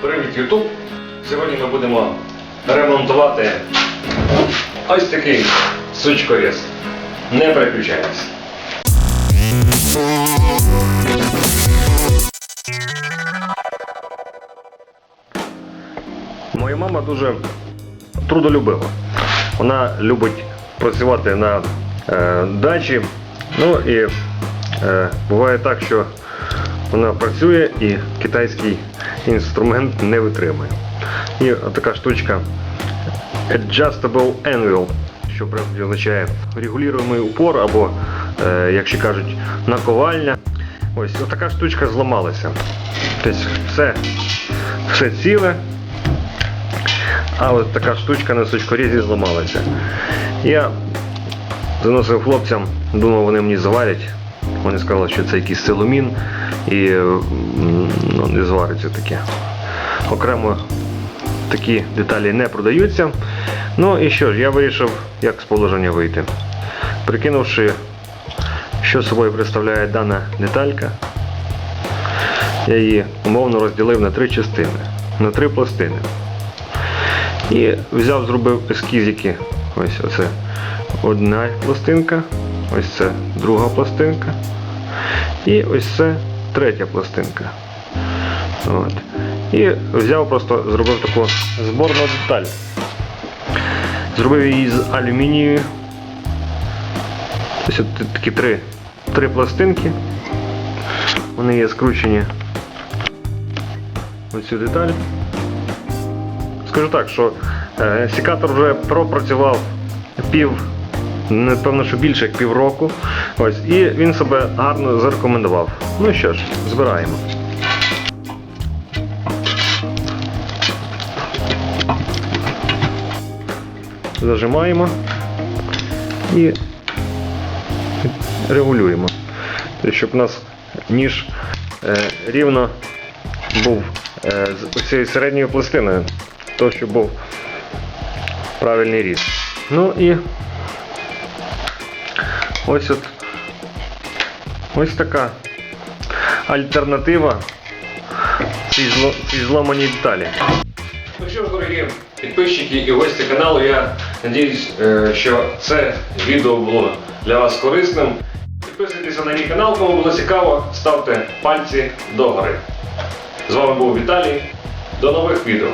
Привіт, Ютуб! Сьогодні ми будемо ремонтувати ось такий сучкоріз. Не переключайтесь. Моя мама дуже трудолюбива. Вона любить працювати на е, дачі. Ну і е, буває так, що вона працює і китайський інструмент не витримує. І така штучка Adjustable Anvil, що означає регулюємий упор або, е, як ще кажуть, наковальня. Ось така штучка зламалася. Тобто все, все ціле, а от така штучка на сучкорізі зламалася. Я заносив хлопцям, думав, вони мені заварять. Вони сказали, що це якийсь силумін і ну, не звариться таке. Окремо такі деталі не продаються. Ну і що ж, я вирішив, як з положення вийти. Прикинувши, що собою представляє дана деталька, я її умовно розділив на три частини, на три пластини. І взяв, зробив ескізики. Ось оце одна пластинка, ось це друга пластинка. І ось це третя пластинка. От. І взяв просто, зробив таку зборну деталь. Зробив її з алюмінію. Ось от такі три, три пластинки. Вони є скручені в цю деталь. Скажу так, що е, секатор вже пропрацював пів, напевно, що більше як півроку. Ось, і він себе гарно зарекомендував. Ну що ж, збираємо. Зажимаємо і регулюємо. Щоб у нас ніж е, рівно був е, з цією середньою пластиною, то щоб був правильний різ. Ну і ось от ось така альтернатива цій, зло, цій зламаній деталі. Ну що ж, дорогі підписчики і гості каналу, я надіюсь, е, що це відео було для вас корисним. Підписуйтеся на мій канал, кому було цікаво, ставте пальці догори. З вами був Віталій. До нових відео.